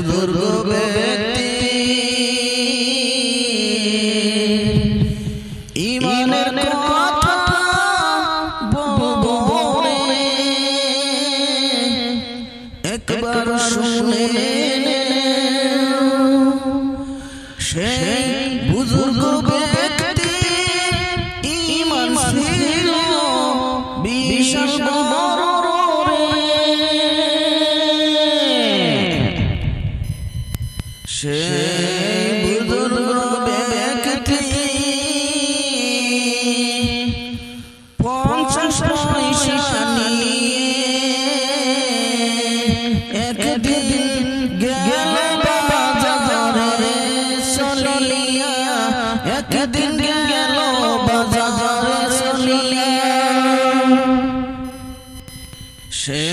বুজুর্গ একদিন গেল বাজারে চলিয়া। সে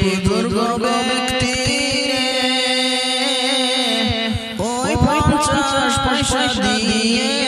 বুজুর্গ ব্যক্তি ওই পঞ্চাশ পয়সা দিয়ে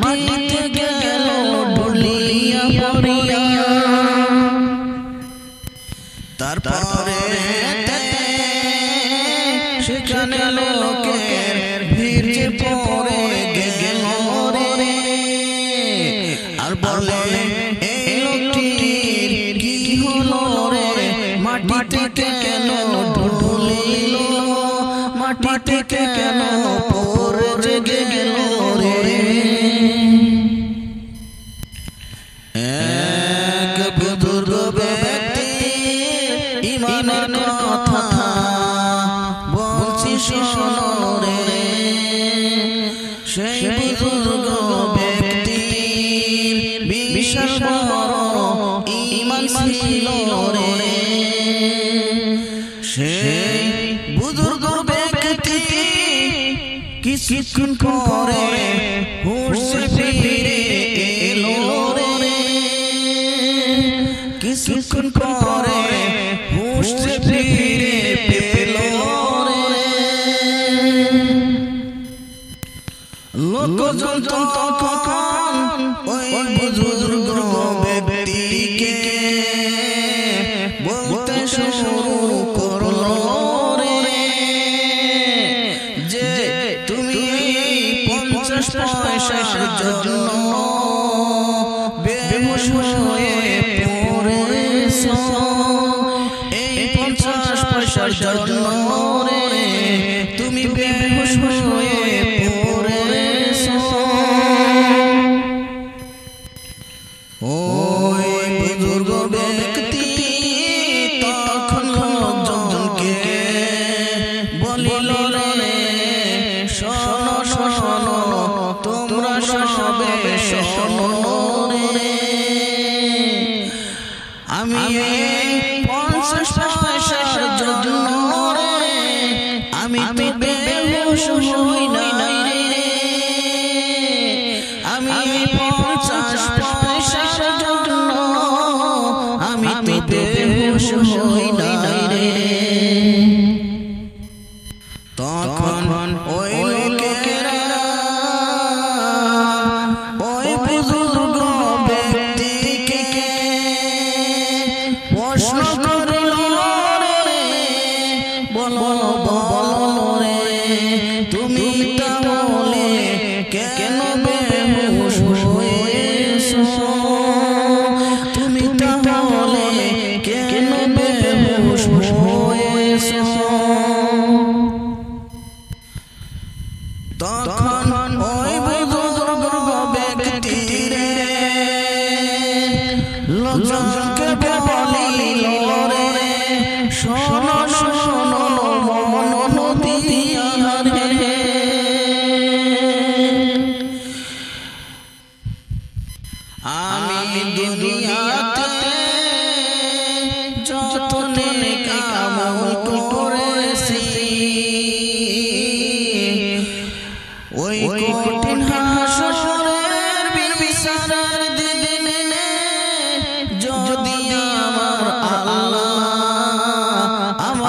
মাটিতে গেল পড়িয়া। তারপরে সেখানে লোকের ভিড় ইমানের কথা বলছি রে। সেই বুজুর্গ ব্যক্তি বিশাল বড় ইমান ছিল রে। সেই বুজুর্গ ব্যক্তি কিছুক্ষণ পরে হুশ ফিরে এলো রে। কিছুক্ষণ পরে তখন ওই বুজুর্গ ব্যক্তিকে শুরু করল রে, যে তুমি পঞ্চাশ পয়সার জন্য বেহুশ হয়ে পড়েছ। এই পঞ্চাশ পয়সার জন্য রে আমি বেহুশ হই নাই তখন ওই বুজুর্গ ব্যক্তি রে লোকজনকে বলিল রে শোনো আমি দুনিয়াতে যত নেক আমল করেছি।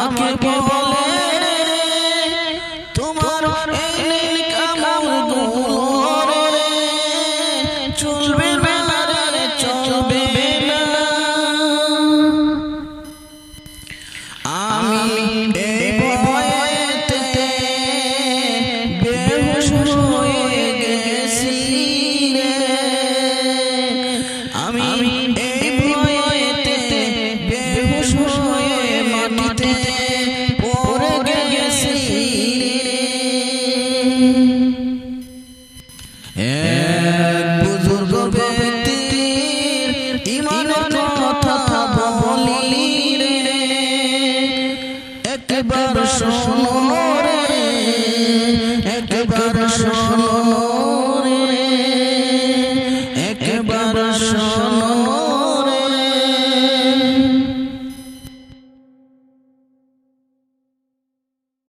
I'm getting old.